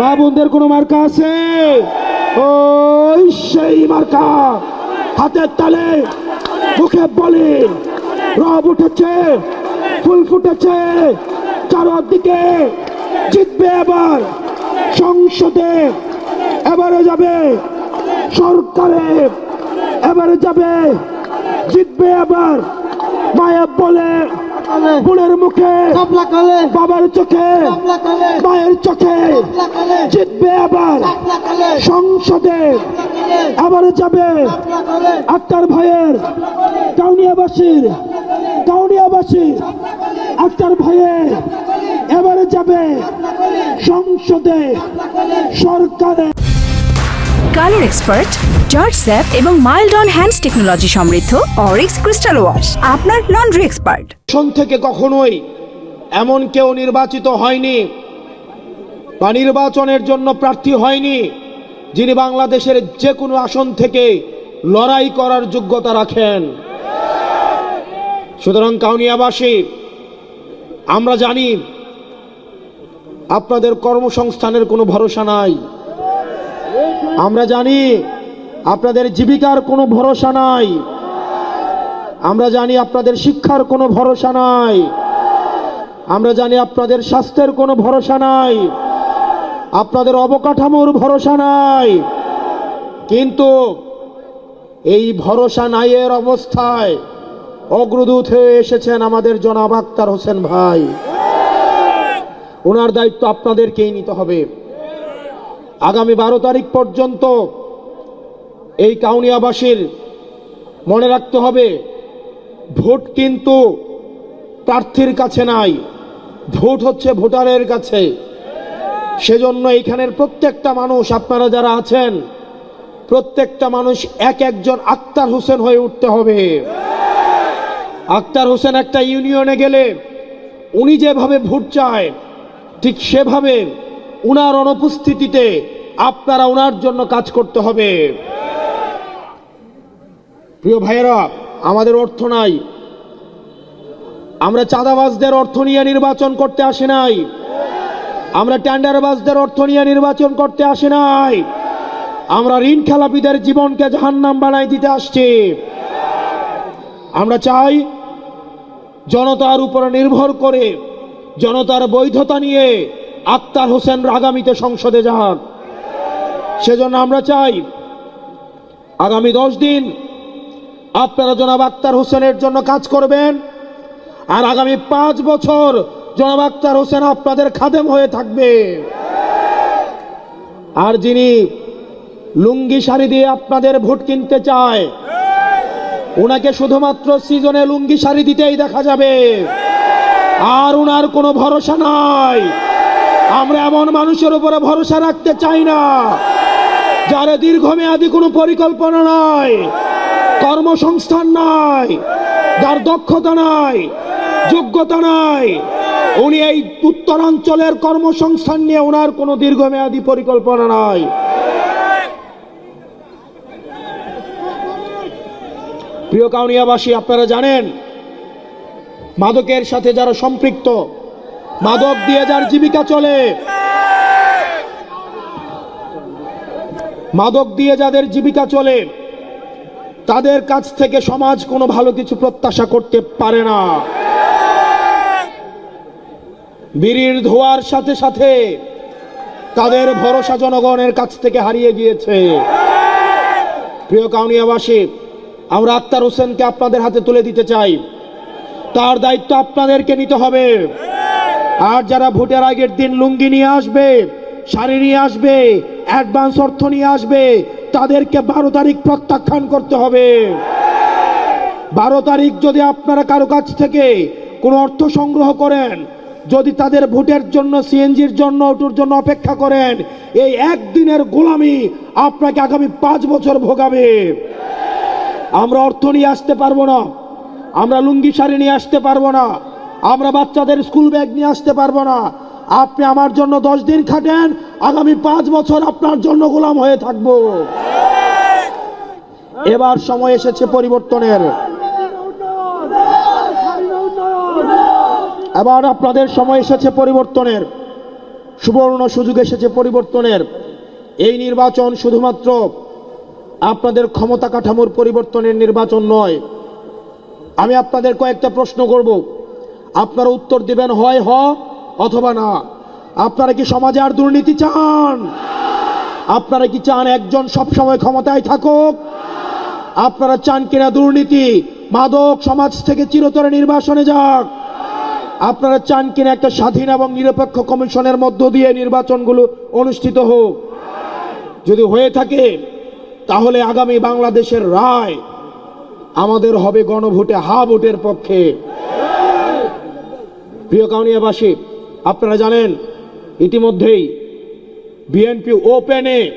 মা বোনদের কোনো মার্কা আছে? ওই সেই মার্কা। হাতের তালে মুখে বলি। রব উঠেছে, ফুল ফুটেছে, চারদিকে জিতবে এবার। সংসদে এবারে যাবে, সরকারে এবারে যাবে, জিতবে এবার। মায়া বলে বোনের মুখে বাবার চোখে মায়ের চোখে জিতবে আবার সংসদে আবার যাবে আক্তার ভাইয়ের কাউনিয়াবাসীর কাউনিয়াবাসীর আক্তার ভাইয়ের এবারে যাবে সংসদে সরকারে কালার এক্সপার্ট জর্জ স্যাপ এবং মাইল্ড অন হ্যান্ডস টেকনোলজি সমৃদ্ধ অরিক্স ক্রিস্টাল ওয়াশ আপনার লন্ড্রি এক্সপার্ট আসন থেকে কখনোই এমন কেউ নির্বাচিত হয়নি বা নির্বাচনের জন্য প্রার্থী হয়নি যিনি বাংলাদেশের যে কোনো আসন থেকে লড়াই করার যোগ্যতা রাখেন। সুতরাং কাউনিয়াবাসী, আমরা জানি আপনাদের কর্মসংস্থানের কোনো ভরসা নাই। আমরা জানি আপনাদের জীবিকার কোনো ভরসা নাই। আমরা জানি আপনাদের শিক্ষার কোনো ভরসা নাই। আমরা জানি আপনাদের স্বাস্থ্যের কোনো ভরসা নাই। আপনাদের অবকাঠামোর ভরসা নাই। কিন্তু এই ভরসা নাইয়ের অবস্থায় অগ্রদূত হয়ে এসেছেন আমাদের জনাব আক্তার হোসেন ভাই। ওনার দায়িত্ব আপনাদেরকেই নিতে হবে। আগামী বারো তারিখ পর্যন্ত এই কাউনিয়াবাসীর মনে রাখতে হবে ভোট কিন্তু প্রার্থীর কাছে নাই। ভোট হচ্ছে ভোটারের কাছে। সেজন্য এইখানের প্রত্যেকটা মানুষ, আপনারা যারা আছেন, প্রত্যেকটা মানুষ এক একজন আক্তার হোসেন হয়ে উঠতে হবে। আক্তার হোসেন একটা ইউনিয়নে গেলে উনি যেভাবে ভোট চায়, ঠিক সেভাবে উনার অনুপস্থিতিতে আপনারা উনার জন্য কাজ করতে হবে। প্রিয় ভাইয়েরা আমাদের অর্থ নাই। আমরা চাঁদাবাজদের অর্থ নিয়ে নির্বাচন করতে আসি নাই। আমরা টেন্ডারবাজদের অর্থ নিয়ে নির্বাচন করতে আসি নাই। আমরা ঋণ খেলাপিদের জীবনকে জাহান্নাম বানাই দিতে আসছি। আমরা চাই জনতার উপরে নির্ভর করে, জনতার বৈধতা নিয়ে আক্তার হোসেন আগামীতে সংসদে যান। সেজন্য আমরা চাই আগামী দশ দিন আপনারা জনাব আক্তার হোসেনের জন্য কাজ করবেন। আর আগামী পাঁচ বছর জনাব আক্তার হোসেন আপনাদের খাদেম হয়ে থাকবে। আর যিনি লুঙ্গি শাড়ি দিয়ে আপনাদের ভোট কিনতে চায় ওনাকে শুধুমাত্র সিজনে লুঙ্গি শাড়ি দিতেই দেখা যাবে। আর ওনার কোনো ভরসা নাই। আমরা এমন মানুষের উপরে ভরসা রাখতে চাই না, যারা দীর্ঘমেয়াদী কোনো পরিকল্পনা নাই। কর্মসংস্থান নাই, যার দক্ষতা নাই, যোগ্যতা নাই, উনি এই উত্তরাঞ্চলের কর্মসংস্থান নিয়ে ওনার কোনো দীর্ঘমেয়াদী পরিকল্পনা নাই। প্রিয় কাউনিয়াবাসী, আপনারা জানেন, মাদকের সাথে যারা সম্পৃক্ত, মাদক দিয়ে যার জীবিকা চলে, মাদক দিয়ে যাদের জীবিকা চলে তাদের কাছ থেকে সমাজ কোনো ভালো কিছু প্রত্যাশা করতে পারে না। বিড়ির ধোয়ার সাথে সাথে তাদের ভরসা জনগণের কাছ থেকে হারিয়ে গিয়েছে। প্রিয় কাউনিয়াবাসী, আমরা আক্তার হোসেনকে আপনাদের হাতে তুলে দিতে চাই। তার দায়িত্ব আপনাদেরকে নিতে হবে। আর যারা ভোটের আগের দিন লুঙ্গি নিয়ে আসবে, শাড়ি নিয়ে আসবে অ্যাডভান্স অর্থ নিয়ে আসবে তাদেরকে বারো তারিখ প্রত্যাখ্যান করতে হবে। বারো তারিখ যদি আপনারা কারও কাছ থেকে কোনো অর্থ সংগ্রহ করেন, যদি তাদের ভোটের জন্য, সিএনজির জন্য, ওটুর জন্য অপেক্ষা করেন, এই একদিনের গোলামি আপনাকে আগামী পাঁচ বছর ভোগাবে। আমরা অর্থ নিয়ে আসতে পারব না, আমরা লুঙ্গি শাড়ি নিয়ে আসতে পারব না, আমরা বাচ্চাদের স্কুল ব্যাগ নিয়ে আসতে পারব না। আপনি আমার জন্য দশ দিন খাটেন, আগামী পাঁচ বছর আপনার জন্য গোলাম হয়ে থাকব। এবার সময় এসেছে পরিবর্তনের। এবার আপনাদের সময় এসেছে পরিবর্তনের। সুবর্ণ সুযোগ এসেছে পরিবর্তনের। এই নির্বাচন শুধুমাত্র আপনাদের ক্ষমতা কাঠামোর পরিবর্তনের নির্বাচন নয়। আমি আপনাদের কয়েকটা প্রশ্ন করব। আপনারা উত্তর দিবেন হয় হ অথবা না। আপনারা কি সমাজে আর দুর্নীতি চান? আপনারা কি চান একজন সবসময় ক্ষমতায় থাকুক? আপনারা চান কিনা দুর্নীতি? মাদক সমাজ থেকে চিরতরে নির্বাসনে যাক। আপনারা চান কিনা একটা স্বাধীন এবং নিরপেক্ষ কমিশনের মধ্য দিয়ে নির্বাচনগুলো অনুষ্ঠিত হোক। যদি হয়ে থাকে, তাহলে আগামী বাংলাদেশের রায় আমাদের হবে গণভোটে হা ভোটের পক্ষে। প্রিয় কাউনিয়াবাসী, আপনারা জানেন, ইতিমধ্যেই বিএনপি ওপেনে